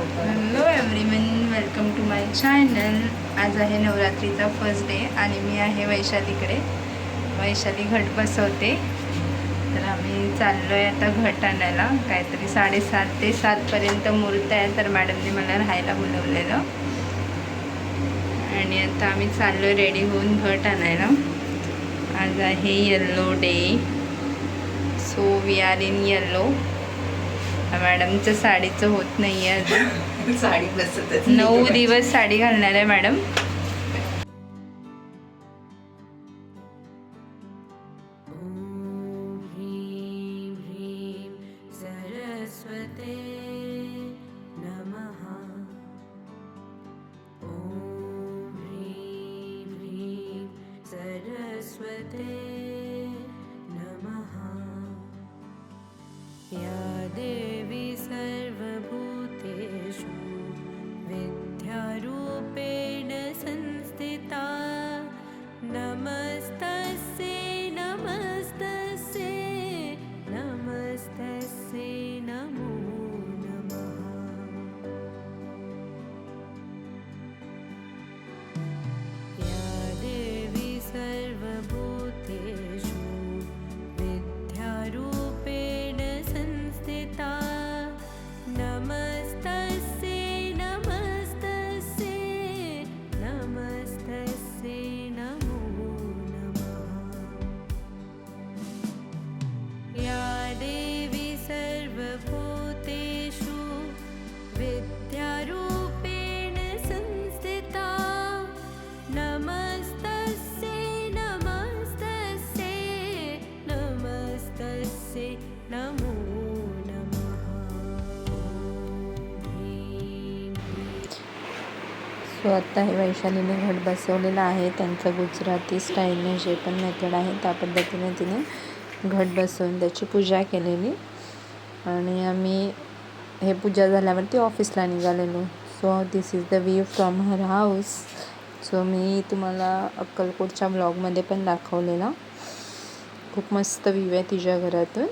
Hello everyone welcome to my channel आज आहे नवरात्रीचा first day आणि मी आहे वैशालीकडे. वैशाली घट बसवते. तर आम्ही चाललो आहे आता घट आणायला. काहीतरी साडेसात ते सातपर्यंत मुहूर्त आहे तर मॅडमने मला राहायला बोलवलेलं. आणि आता आम्ही चाललो आहे रेडी होऊन घट आणायला. आज आहे yellow day so we are in yellow मॅडमचं साडीचं होत नाही आहे अजून. साडी बसतच नऊ दिवस साडी घालणार आहे मॅडम. ॐ सो आत्ता हे वैशालीने घट बसवलेलं आहे. त्यांचं गुजराती स्टाईलने जे पण मेथड आहे त्या पद्धतीने तिने घट बसवून त्याची पूजा केलेली. आणि आम्ही हे पूजा झाल्यावरती ऑफिसला निघालेलो. So this is the view from her house so मी तुम्हाला अक्कलकोटच्या ब्लॉगमध्ये पण दाखवलेला. खूप मस्त व्ह्यू आहे तिच्या घरातून.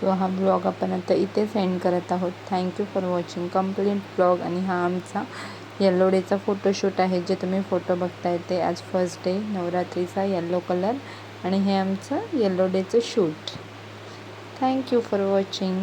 सो हा ब्लॉग आपण आता इथे सेंड करत आहोत. Thank you for watching complete blog आणि हा आमचा येल्लो डेचा फोटोशूट आहे जे तुम्ही फोटो बघताय ते आज फर्स्ट डे नवरात्रीचा येल्लो कलर आणि हे आमचं येल्लो डेचं shoot thank you for watching